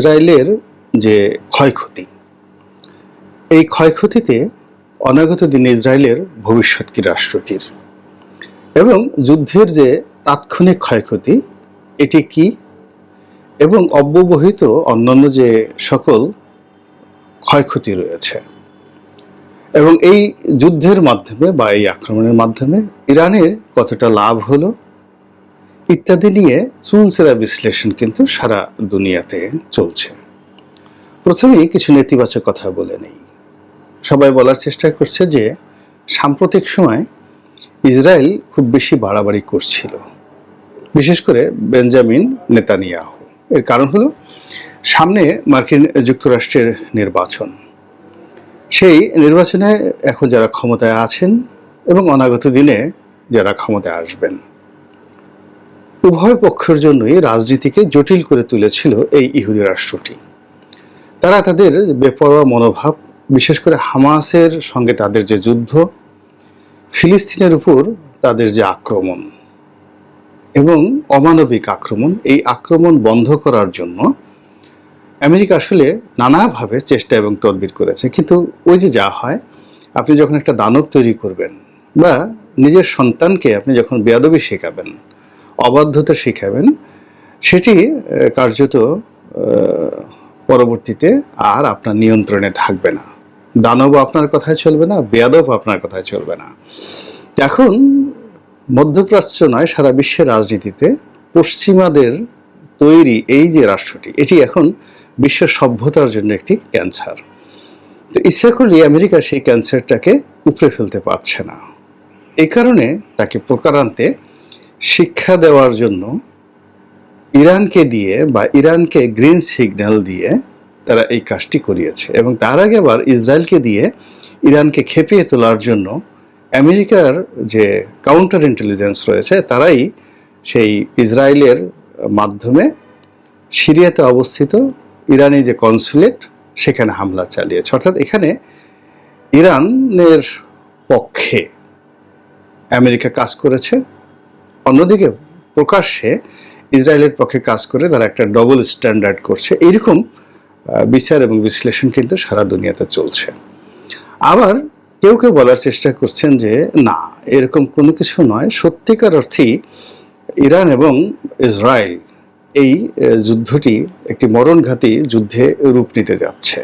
ইসরায়েলের যে ক্ষয়ক্ষতি, এই ক্ষয়ক্ষতিতে অনাগত দিনে ইসরায়েলের ভবিষ্যৎ কি রাষ্ট্রটির এবং যুদ্ধের যে তাৎক্ষণিক ক্ষয়ক্ষতি, এটি কি? এবং অব্যবহিত অন্যান্য যে সকল ক্ষয়ক্ষতি রয়েছে। এবং এই যুদ্ধের মাধ্যমে বা এই আক্রমণের মাধ্যমে ইরানের কতটা লাভ হলো? ইত্যাদি নিয়ে চুলচেরা বিশ্লেষণ কিন্তু সারা দুনিয়াতে চলছে। প্রথমেই কিছু নেতিবাচক কথা বলে নেই। সবাই বলার চেষ্টা করছে যে, সাম্প্রতিক সময় ইসরায়েল খুব বেশি বাড়াবাড়ি করছিল। বিশেষ করে বেঞ্জামিন নেতানিয়াহু। এর কারণ হলো, সামনে মার্কিন যুক্তরাষ্ট্রের নির্বাচন। সেই নির্বাচনে এখন যারা ক্ষমতায় আছেন এবং অনাগত দিনে যারা ক্ষমতায় আসবেন উভয় পক্ষের জন্যই রাজনীতিকে জটিল করে তুলেছিল এই ইহুদি রাষ্ট্রটি। তারা তাদের বেপরোয়া মনোভাব, বিশেষ করে হামাসের সঙ্গে তাদের যে যুদ্ধ, ফিলিস্তিনের উপর তাদের যে আক্রমণ এবং অমানবিক আক্রমণ, এই আক্রমণ বন্ধ করার জন্য আমেরিকা আসলে নানাভাবে চেষ্টা এবং তদবির করেছে। কিন্তু ওই যে যা হয়, আপনি যখন একটা দানব তৈরি করবেন বা নিজের সন্তানকে আপনি যখন বেয়াদবি শেখাবেন অবাধ্যতা শিখাবেন, সেটি কার্যত পরবর্তীতে আর আপনার নিয়ন্ত্রণে থাকবে না। দানব আপনার কথায় চলবে না বেয়াদব আপনার কথায় চলবে না। এখন, মধ্যপ্রাচ্য নয়, সারা বিশ্বের রাজনীতিতে পশ্চিমাদের তৈরি এই যে রাষ্ট্রটি, এটি এখন বিশ্ব সভ্যতার জন্য একটি ক্যান্সার। তো ইচ্ছা করলে আমেরিকা সেই ক্যান্সারটাকে উপড়ে ফেলতে পারছে না। এই কারণে তাকে প্রকারান্তে শিক্ষা দেওয়ার জন্য ইরানকে দিয়ে বা ইরানকে গ্রিন সিগন্যাল দিয়ে তারা এই কাজটি করিয়েছে। এবং তার আগে আবার ইসরায়েলকে দিয়ে ইরানকে খেপিয়ে তোলার জন্য আমেরিকার যে কাউন্টার ইন্টেলিজেন্স রয়েছে, তারাই সেই ইসরায়েলের মাধ্যমে সিরিয়াতে অবস্থিত ইরানি যে কনসুলেট সেখানে হামলা চালিয়েছে। অর্থাৎ এখানে ইরানের পক্ষে আমেরিকা কাজ করেছে। অন্যদিকে প্রকাশ্যে ইসরায়েলের পক্ষে কাজ করে তারা একটা ডবল স্ট্যান্ডার্ড করছে। এইরকম বিচার এবং বিশ্লেষণ কিন্তু সারা দুনিয়াতে চলছে। আবার কেউ কেউ বলার চেষ্টা করছেন যে, না, এরকম কোনো কিছু নয়। সত্যিকার অর্থেই ইরান এবং ইসরায়েল এই যুদ্ধটি একটি মরণঘাতী যুদ্ধে রূপ নিতে যাচ্ছে।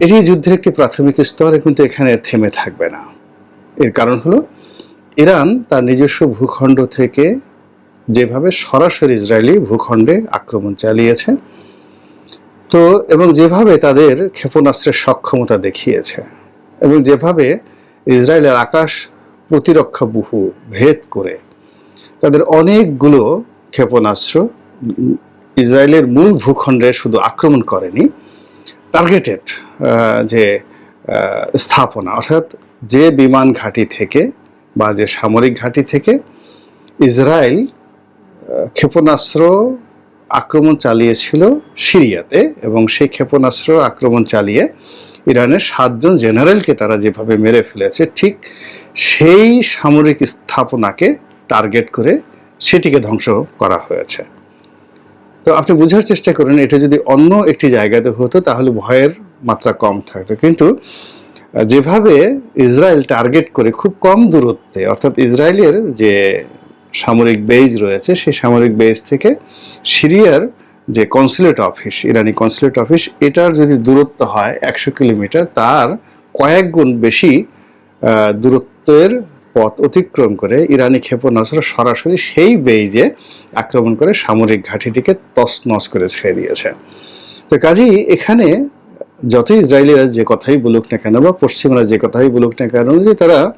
এটি যুদ্ধের একটি প্রাথমিক স্তর কিন্তু এখানে থেমে থাকবে না। এর কারণ হলো ইরান তার নিজস্ব ভূখণ্ড থেকে যেভাবে সরাসরি ইসরায়েলি ভূখণ্ডে আক্রমণ চালিয়েছে, তো এবং যেভাবে তাদের ক্ষেপণাস্ত্রের সক্ষমতা দেখিয়েছে এবং যেভাবে ইসরায়েলের আকাশ প্রতিরক্ষা বহু ভেদ করে, তাদের অনেকগুলো ক্ষেপণাস্ত্র ইসরায়েলের মূল ভূখণ্ডে শুধু আক্রমণ করেনি টার্গেটেড যে স্থাপনা, অর্থাৎ যে বিমান ঘাঁটি থেকে বা যে সামরিক ঘাঁটি থেকে ইসরায়েল ক্ষেপণাস্ত্র আক্রমণ চালিয়েছিল সিরিয়াতে এবং সেই ক্ষেপণাস্ত্র আক্রমণ চালিয়ে ইরানের সাতজন জেনারেলকে তারা যেভাবে মেরে ফেলেছে, ঠিক সেই সামরিক স্থাপনাকে টার্গেট করে সেটিকে ধ্বংস করা হয়েছে। তো আপনি বোঝার চেষ্টা করেন, এটা যদি অন্য একটি জায়গাতে হতো তাহলে ভয়ের মাত্রা কম থাকতো। কিন্তু যেভাবে ইসরায়েল টার্গেট করে খুব কম দূরত্বে, অর্থাৎ ইসরায়েলের যে সামরিক বেজ রয়েছে, সেই সামরিক বেজ থেকে সিরিয়ার যে কনসুলেট অফিস, ইরানি কনসুলেট অফিস, এটার যদি দূরত্ব হয় একশো কিলোমিটার, তার কয়েক গুণ বেশি দূরত্বের পথ অতিক্রম করে ইরানি ক্ষেপণাস্ত্র সরাসরি সেই বেইজে আক্রমণ করে সামরিক ঘাঁটিটিকে তছনছ করে ছেড়ে দিয়েছে। তো কাজেই এখানে যত ইসরায়েলিরা যে কথাই বলুক না কেন বা পশ্চিমরা যে কথাই বলুক না কেন, যে তারা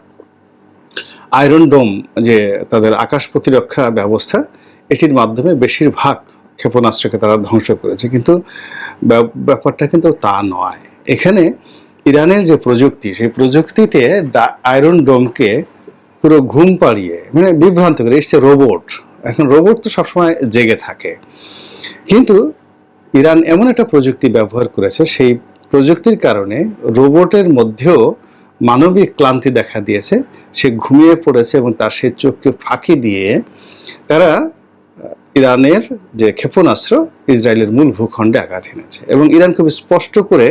আয়রন ডোম যে তাদের আকাশ প্রতিরক্ষা ব্যবস্থা, এটির মাধ্যমে বেশিরভাগ ক্ষেপণাস্ত্রকে তারা ধ্বংস করেছে। কিন্তু ব্যাপ- ব্যাপারটা কিন্তু তা নয়। এখানে ইরানের যে প্রযুক্তি, সেই প্রযুক্তিতে আয়রন ডোমকে পুরো ঘুম পাড়িয়ে মানে বিভ্রান্ত করে এসছে রোবট এখন রোবট তো সবসময় জেগে থাকে। কিন্তু ইরান এমন একটা প্রযুক্তি ব্যবহার করেছে, সেই প্রযুক্তির কারণে রোবটের মধ্যেও মানবিক ক্লান্তি দেখা দিয়েছে। সে ঘুমিয়ে পড়েছে এবং তার সেই চোখকে ফাঁকি দিয়ে তারা ইরানের যে ক্ষেপণাস্ত্র, ইসরায়েলের মূল ভূখণ্ডে আঘাত এনেছে। এবং ইরান খুব স্পষ্ট করে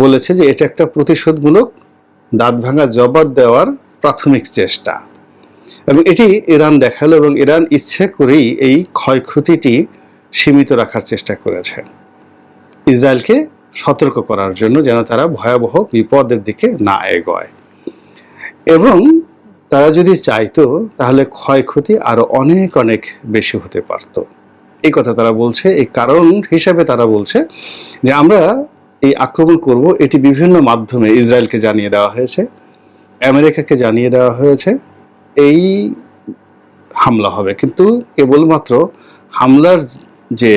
বলেছে যে এটা একটা প্রতিশোধমূলক, দাঁত ভাঙা জবাব দেওয়ার প্রাথমিক চেষ্টা। এবং এটি ইরান দেখাল এবং ইরান ইচ্ছে করেই এই ক্ষয়ক্ষতিটি সীমিত রাখার চেষ্টা করেছে। ইসরায়েলকে সতর্ক করার জন্য যেন তারা ভয়াবহ বিপদের দিকে না এগোয়। এবং তারা যদি চাইতো, তাহলে ক্ষয়ক্ষতি আরও অনেক অনেক বেশি হতে পারত। এই কথা তারা বলছে, এই কারণ হিসাবে তারা বলছে যে আমরা এই আক্রমণ করব, এটি বিভিন্ন মাধ্যমে ইসরায়েলকে জানিয়ে দেওয়া হয়েছে, আমেরিকাকে জানিয়ে দেওয়া হয়েছে, এই হামলা হবে। কিন্তু কেবলমাত্র হামলার যে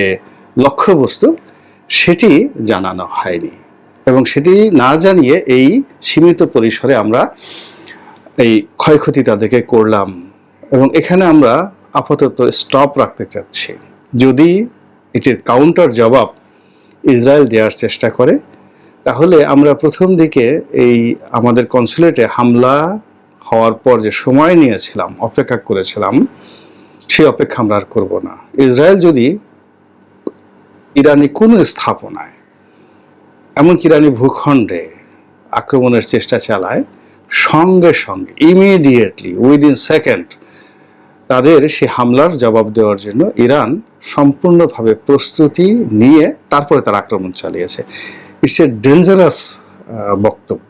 লক্ষ্যবস্তু সেটি জানানো হয়নি। এবং সেটি না জানিয়ে এই সীমিত পরিসরে আমরা এই ক্ষয়ক্ষতি তাদেরকে করলাম এবং এখানে আমরা আপাতত স্টপ রাখতে চাচ্ছি। যদি এটির কাউন্টার জবাব ইসরায়েল দেওয়ার চেষ্টা করে, তাহলে আমরা প্রথম দিকে এই আমাদের কনসুলেটে হামলা হওয়ার পর যে সময় নিয়েছিলাম, অপেক্ষা করেছিলাম সেই অপেক্ষা আমরা আর করব না। ইসরায়েল যদি ইরানি কোনো স্থাপনায়, এমনকি ইরানি ভূখণ্ডে আক্রমণের চেষ্টা চালায়, সঙ্গে সঙ্গে ইমিডিয়েটলি উইদিন সেকেন্ড তাদের সে হামলার জবাব দেওয়ার জন্য ইরান সম্পূর্ণভাবে প্রস্তুতি নিয়ে তারপরে তার আক্রমণ চালিয়েছে। ইটস এ ডেঞ্জারাস বক্তব্য।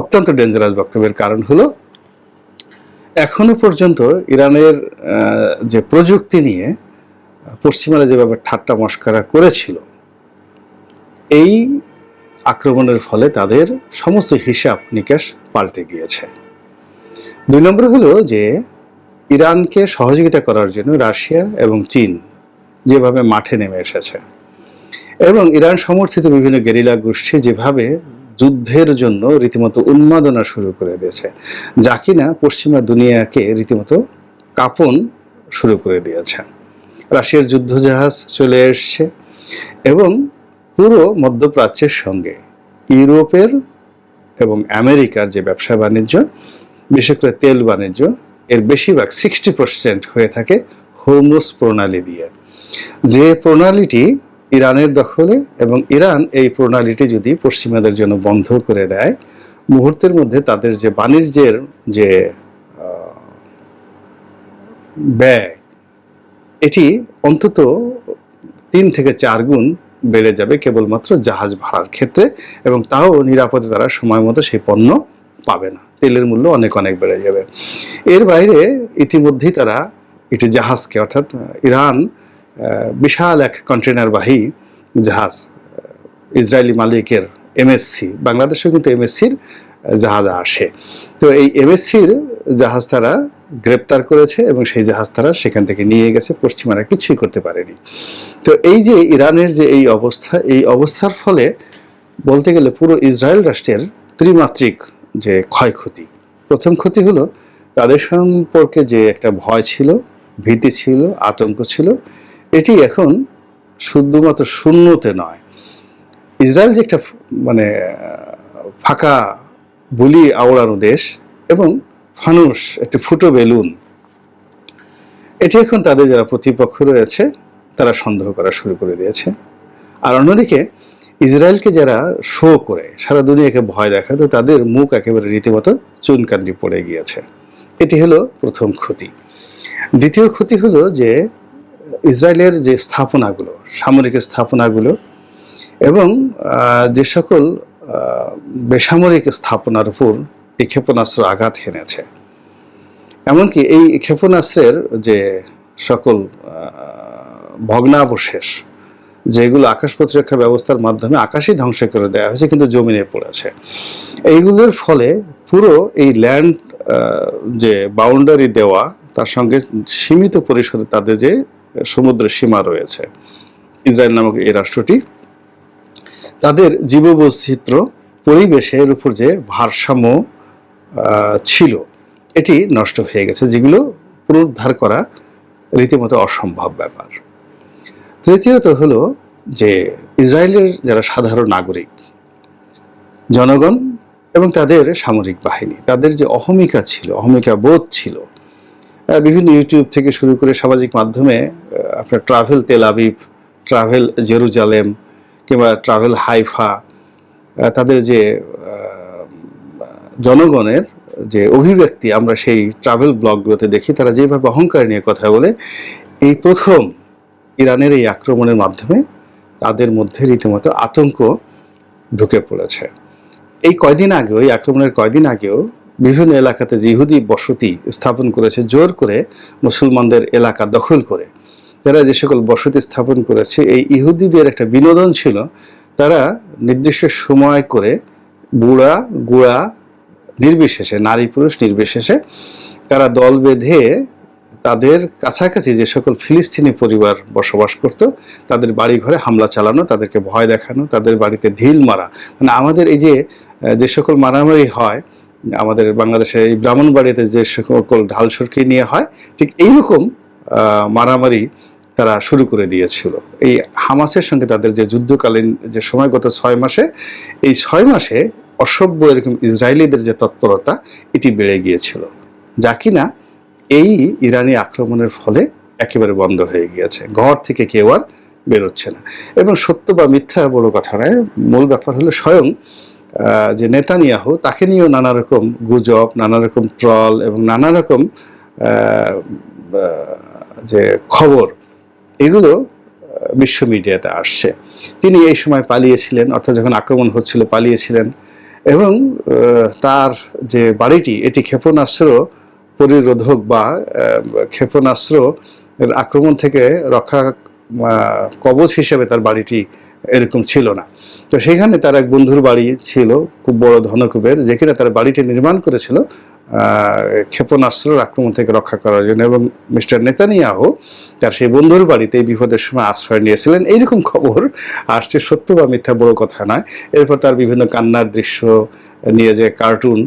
অত্যন্ত ডেঞ্জারাস বক্তব্যের কারণ হলো, এখনও পর্যন্ত ইরানের যে প্রযুক্তি নিয়ে পশ্চিমারা যেভাবে ঠাট্টা মস্করা করেছিল, এই আক্রমণের ফলে তাদের সমস্ত হিসাব নিকাশ পাল্টে গিয়েছে। দুই নম্বর হলো যে, ইরানকে সহযোগিতা করার জন্য রাশিয়া এবং চীন যেভাবে মাঠে নেমে এসেছে এবং ইরান সমর্থিত বিভিন্ন গেরিলা গোষ্ঠী যেভাবে যুদ্ধের জন্য রীতিমতো উন্মাদনা শুরু করে দিয়েছে, যা কিনা পশ্চিমা দুনিয়াকে রীতিমতো কাঁপন শুরু করে দিয়েছে। রাশিয়ার যুদ্ধজাহাজ চলে এসছে এবং পুরো মধ্যপ্রাচ্যের সঙ্গে ইউরোপের এবং আমেরিকার যে ব্যবসা বাণিজ্য বিশেষ করে তেল বাণিজ্য, এর বেশিরভাগ সিক্সটি পার্সেন্ট হয়ে থাকে হোমোস প্রণালী দিয়ে। যে প্রণালীটি ইরানের দখলে এবং ইরান এই প্রণালীটি যদি পশ্চিমাদের জন্য বন্ধ করে দেয়, মুহূর্তের মধ্যে তাদের যে বাণিজ্যের যে ব্যয় এটি অন্তত তিন থেকে চার গুণ বেড়ে যাবে কেবলমাত্র জাহাজ ভাড়ার ক্ষেত্রে এবং তাও নিরাপদে তারা সময় মতো সেই পণ্য পাবে না। তেলের মূল্য অনেক অনেক বেড়ে যাবে। এর বাইরে ইতিমধ্যেই তারা একটি জাহাজকে অর্থাৎ ইরান বিশাল এক কন্টেনারবাহী জাহাজ ইসরায়েলি মালিকের এমএসসি, বাংলাদেশেও কিন্তু এমএসসির জাহাজ আসে। তো এই এমএসসির জাহাজ তারা গ্রেপ্তার করেছে এবং সেই জাহাজ তারা সেখান থেকে নিয়ে গেছে, পশ্চিমারা কিছুই করতে পারেনি। তো এই যে ইরানের যে এই অবস্থা, এই অবস্থার ফলে বলতে গেলে পুরো ইসরায়েল রাষ্ট্রের ত্রিমাত্রিক যে ক্ষয়ক্ষতি, প্রথম ক্ষতি হলো তাদের সম্পর্কে যে একটা ভয় ছিল, ভীতি ছিল, আতঙ্ক ছিল, এটি এখন শুধুমাত্র শূন্যতে নয়। ইসরায়েল যে একটা মানে ফাঁকা, বুলি আওড়ানো দেশ এবং ফানুস একটি ফুটো বেলুন। এটি এখন তাদের যারা প্রতিপক্ষ রয়েছে, তারা সন্দেহ করা শুরু করে দিয়েছে। আর অন্যদিকে, ইসরায়েলকে যারা শো করে, সারা দুনিয়াকে ভয় দেখাতো, তাদের মুখ একেবারে রীতিমতো চুনকান্ডি পড়ে গিয়েছে। এটি হলো প্রথম ক্ষতি। দ্বিতীয় ক্ষতি হলো যে, ইসরায়েলের যে স্থাপনাগুলো, সামরিক স্থাপনাগুলো এবং যে সকল বেসামরিক স্থাপনার উপর এই ক্ষেপণাস্ত্র আঘাত হেনেছে। এমনকি এই ক্ষেপণাস্ত্রের যে সকল ভগ্নাবশেষ, যেগুলো আকাশ প্রতিরক্ষা ব্যবস্থার মাধ্যমে আকাশই ধ্বংস করে দেওয়া হয়েছে, কিন্তু জমিনে পড়েছে। এইগুলোর ফলে পুরো এই ল্যান্ড যে বাউন্ডারি দেওয়া, তার সঙ্গে সীমিত পরিসরে তাদের যে সমুদ্রের সীমা রয়েছে, ইসরায়েল নামক এই রাষ্ট্রটি, তাদের জীববৈচিত্র্য, পরিবেশের উপর যে ভারসাম্য ছিল। এটি নষ্ট হয়ে গেছে, যেগুলো পুনরুদ্ধার করা রীতিমতো অসম্ভব ব্যাপার। তৃতীয়ত হলো যে ইসরায়েলের যারা সাধারণ নাগরিক, জনগণ এবং তাদের সামরিক বাহিনী, তাদের যে অহমিকা ছিল, অহমিকা বোধ ছিল বিভিন্ন ইউটিউব থেকে শুরু করে সামাজিক মাধ্যমে আপনার travel Tel Aviv, travel Jerusalem কিংবা ট্রাভেল হাইফা তাদের যে জনগণের যে অভিব্যক্তি আমরা সেই ট্রাভেল ব্লগগুলোতে দেখি, তারা যেভাবে অহংকার নিয়ে কথা বলে, এই প্রথম ইরানের এই আক্রমণের মাধ্যমে তাদের মধ্যে রীতিমতো আতঙ্ক ঢুকে পড়েছে। এই কয়দিন আগেও, এই আক্রমণের কয়দিন আগেও বিভিন্ন এলাকাতে যে ইহুদি বসতি স্থাপন করেছে, জোর করে মুসলমানদের এলাকা দখল করে। তারা যে সকল বসতি স্থাপন করেছে, এই ইহুদিদের একটা বিনোদন ছিল, তারা নির্দিষ্ট সময় করে বুড়া গুড়া নির্বিশেষে, নারী পুরুষ নির্বিশেষে তারা দল বেঁধে তাদের কাছাকাছি যে সকল ফিলিস্তিনি পরিবার বসবাস করত, তাদের বাড়ি ঘরে হামলা চালানো, তাদেরকে ভয় দেখানো, তাদের বাড়িতে ঢিল মারা। মানে আমাদের এই যে যে সকল মারামারি হয়, আমাদের বাংলাদেশে এই ব্রাহ্মণবাড়িতে যে সকল ঢাল সরকি নিয়ে হয়, ঠিক এইরকম মারামারি তারা শুরু করে দিয়েছিল। এই হামাসের সঙ্গে তাদের যে যুদ্ধকালীন যে সময় গত ছয় মাসে, এই ছয় মাসে অসভ্য এরকম ইসরায়েলিদের যে তৎপরতা, এটি বেড়ে গিয়েছিল। যা কিনা এই ইরানি আক্রমণের ফলে একেবারে বন্ধ হয়ে গিয়েছে। ঘর থেকে কেউ আর বেরোচ্ছে না। এবং সত্য বা মিথ্যা বড় কথা নয়। মূল ব্যাপার হলো স্বয়ং যে নেতানিয়াহু, তাকে নিয়েও নানা রকম গুজব, নানা রকম ট্রল এবং নানা রকম যে খবর, এগুলো বিশ্ব মিডিয়াতে আসছে। তিনি এই সময় পালিয়েছিলেন, অর্থাৎ যখন আক্রমণ হচ্ছিল, পালিয়েছিলেন। এবং তার যে বাড়িটি, এটি ক্ষেপণাস্ত্র পরিরোধক বা ক্ষেপণাস্ত্র আক্রমণ থেকে রক্ষা কবচ হিসেবে তার বাড়িটি এরকম ছিল না। তো সেখানে তার এক বন্ধুর বাড়ি ছিল, খুব বড় ধনকুবের, যে কিনা তার বাড়িটি নির্মাণ করেছিল ক্ষেপণাস্ত্রের আক্রমণ থেকে রক্ষা করার জন্য। এবং মিস্টার নেতানিয়াহু তার সেই বন্ধুর বাড়িতে এই বিপদের সময় আশ্রয় নিয়েছিলেন। এইরকম খবর আসছে, সত্য বা মিথ্যা বড় কথা নয়। এরপর তার বিভিন্ন কান্নার দৃশ্য নিয়ে যে কার্টুন,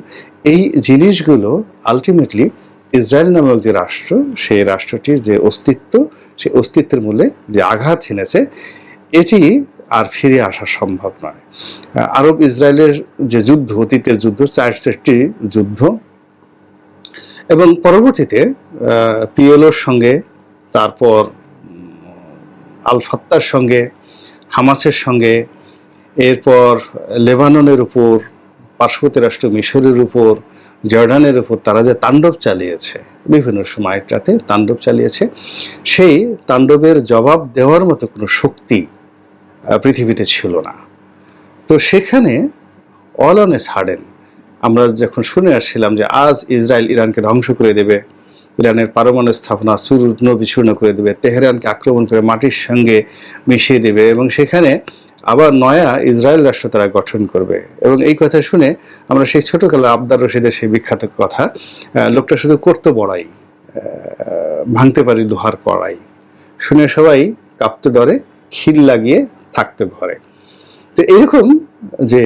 এই জিনিসগুলো আলটিমেটলি ইসরায়েল নামক যে রাষ্ট্র, সেই রাষ্ট্রটির যে অস্তিত্ব, সেই অস্তিত্বের মূলে যে আঘাত এনেছে, এটি আর ফিরে আসা সম্ভব নয়। আরব ইসরায়েলের যে যুদ্ধ, অতীতের যুদ্ধ, চার যুদ্ধ এবং পরবর্তীতে পিএলওর সঙ্গে, তারপর আলফাত্তার সঙ্গে, হামাসের সঙ্গে, এরপর লেবাননের উপর, পার্শ্ববর্তী রাষ্ট্র মিশরের উপর, জর্ডানের উপর, তারা যে তাণ্ডব চালিয়েছে, বিভিন্ন সময়টাতে তাণ্ডব চালিয়েছে, সেই তাণ্ডবের জবাব দেওয়ার মতো কোনো শক্তি পৃথিবীতে ছিল না। তো সেখানে অল অন এ সাডেন আমরা যখন শুনে আসছিলাম যে আজ ইসরায়েল ইরানকে ধ্বংস করে দেবে, ইরানের পারমাণবিক স্থাপনা চূর্ণ বিচূর্ণ করে দেবে, তেহরানকে আক্রমণ করে মাটির সঙ্গে মিশিয়ে দেবে এবং সেখানে আবার নয়া ইসরায়েল রাষ্ট্র তারা গঠন করবে। এবং এই কথা শুনে আমরা সেই ছোটকালে আবদার রশিদের সেই বিখ্যাত কথা লোকটা শুধু করতো বড়াই ভাঙতে পারি লোহার কড়াই। শুনে সবাই কাঁপতে ডরে, খিল লাগিয়ে থাকতে ঘরে। তো এরকম যে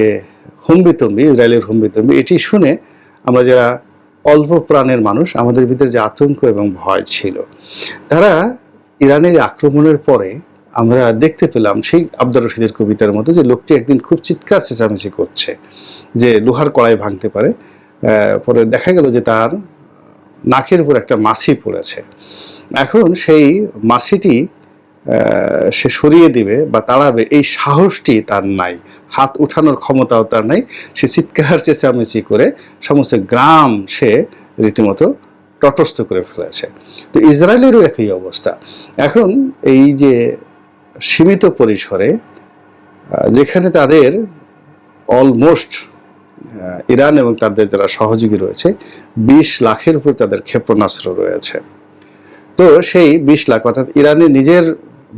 হুম্বিতম্বি, ইসরায়েলের হুম্বিতম্বি, এটি শুনে আমরা যারা অল্প প্রাণের মানুষ, আমাদের ভিতরে যে আতঙ্ক এবং ভয় ছিল, তারা ইরানের আক্রমণের পরে আমরা দেখতে পেলাম সেই আব্দুর রশিদের কবিতার মতো যে লোকটি একদিন খুব চিৎকার চেঁচামেচি করছে, যে লোহার কড়াই ভাঙতে পারে। পরে দেখা গেল যে তার নাকের উপর একটা মাছি পড়েছে। এখন সেই মাছিটি সে সরিয়ে দিবে বা তাড়াবে, এই সাহসটি তার নাই। হাত উঠানোর ক্ষমতাও তার নাই। সে চিৎকার, চেঁচামেচি করে সমস্ত গ্রাম সে রীতিমতো তটস্থ করে ফেলেছে। তো ইসরায়েলেরও একই অবস্থা। এখন এই যে সীমিত পরিসরে যেখানে তাদের অলমোস্ট ইরান এবং তাদের যারা সহযোগী রয়েছে, বিশ লাখের উপর তাদের ক্ষেপণাস্ত্র রয়েছে। তো সেই বিশ লাখ, অর্থাৎ ইরানের নিজের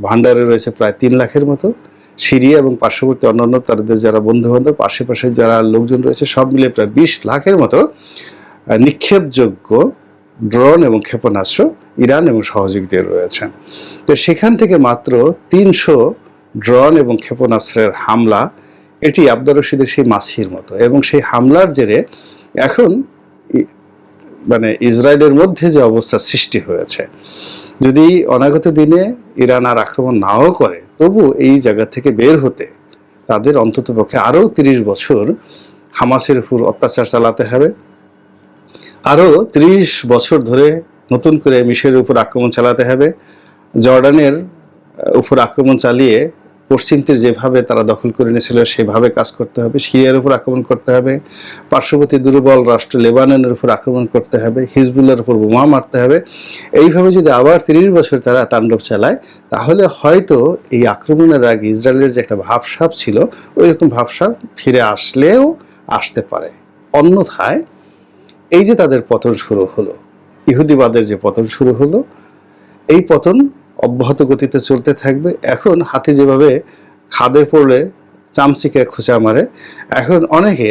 ভান্ডারে রয়েছে প্রায় তিন লাখের মতো। সিরিয়া এবং পার্শ্ববর্তী অন্যান্য তাদের যারা বন্ধু বান্ধব আশেপাশে যারা লোকজন রয়েছে, সব মিলে প্রায় বিশ লাখের মতো নিক্ষেপযোগ্য ড্রোন এবং ক্ষেপণাস্ত্র ইরান এবং সহযোগীদের রয়েছে। তো সেখান থেকে মাত্র তিনশো ড্রোন এবং ক্ষেপণাস্ত্রের হামলা, এটি আব্দুর রশিদের সেই মাছির মতো এবং সেই হামলার জেরে এখন মানে ইসরায়েলের মধ্যে যে অবস্থা সৃষ্টি হয়েছে। যদি অনাগত দিনে ইরান আর আক্রমণ নাও করে, তবু এই জায়গা থেকে বের হতে তাদের অন্তত পক্ষে আরও তিরিশ বছর হামাসের উপর অত্যাচার চালাতে হবে। আরও ত্রিশ বছর ধরে নতুন করে মিশরের উপর আক্রমণ চালাতে হবে। জর্ডানের উপর আক্রমণ চালিয়ে পশ্চিম তীর যেভাবে তারা দখল করে নিয়েছিল, সেভাবে কাজ করতে হবে। সিরিয়ার উপর আক্রমণ করতে হবে। পার্শ্ববর্তী দুর্বল রাষ্ট্র লেবাননের উপর আক্রমণ করতে হবে। হিজবুল্লার উপর বোমা মারতে হবে। এইভাবে যদি আবার তিরিশ বছর তারা তাণ্ডব চালায়, তাহলে হয়তো এই আক্রমণের আগে ইসরায়েলের যে একটা ভাবসাপ ছিল ওই রকম ভাবসাপ ফিরে আসলেও আসতে পারে। অন্যথায় এই যে তাদের পতন শুরু হলো, ইহুদিবাদের যে পতন শুরু হলো, এই পতন অব্যাহত গতিতে চলতে থাকবে। এখন হাতি যেভাবে খাদে পড়লে, চামচিকে খোঁচা মারে, এখন অনেকে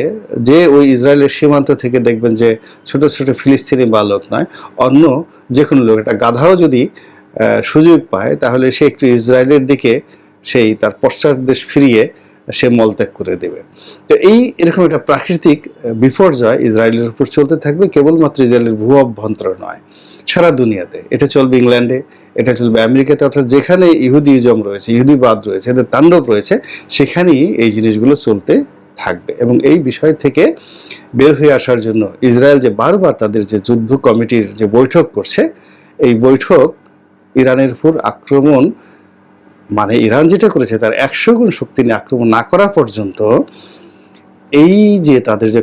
যে ওই ইসরায়েলের সীমান্ত থেকে দেখবেন যে ছোট ছোট ফিলিস্তিনি বালক নয়, অন্য যে কোনো লোক, একটা গাধাও যদি সুযোগ পায়, তাহলে সে একটু ইসরায়েলের দিকে সেই তার পশ্চাৎ দেশ ফিরিয়ে সে মলত্যাগ করে দেবে। তো এই এরকম একটা প্রাকৃতিক বিপর্যয় ইসরায়েলের উপর চলতে থাকবে, কেবলমাত্র ইসরায়েলের ভূ অভ্যন্তর নয়, সারা দুনিয়াতে। এটা চলবে ইংল্যান্ডে এটা চলবে আমেরিকাতে, অর্থাৎ যেখানে ইহুদিজম রয়েছে ইহুদিবাদ রয়েছে, এদের তাণ্ডব রয়েছে, সেখানেই এই জিনিসগুলো চলতে থাকবে। এবং এই বিষয় থেকে বের হয়ে আসার জন্য ইসরায়েল যে বারবার তাদের যে যুদ্ধ কমিটির যে বৈঠক করছে, এই বৈঠক ইরানের উপর আক্রমণ মানে ইরান যেটা করেছে তার একশো গুণ শক্তি নিয়ে আক্রমণ না করা পর্যন্ত, এই যে তাদের যে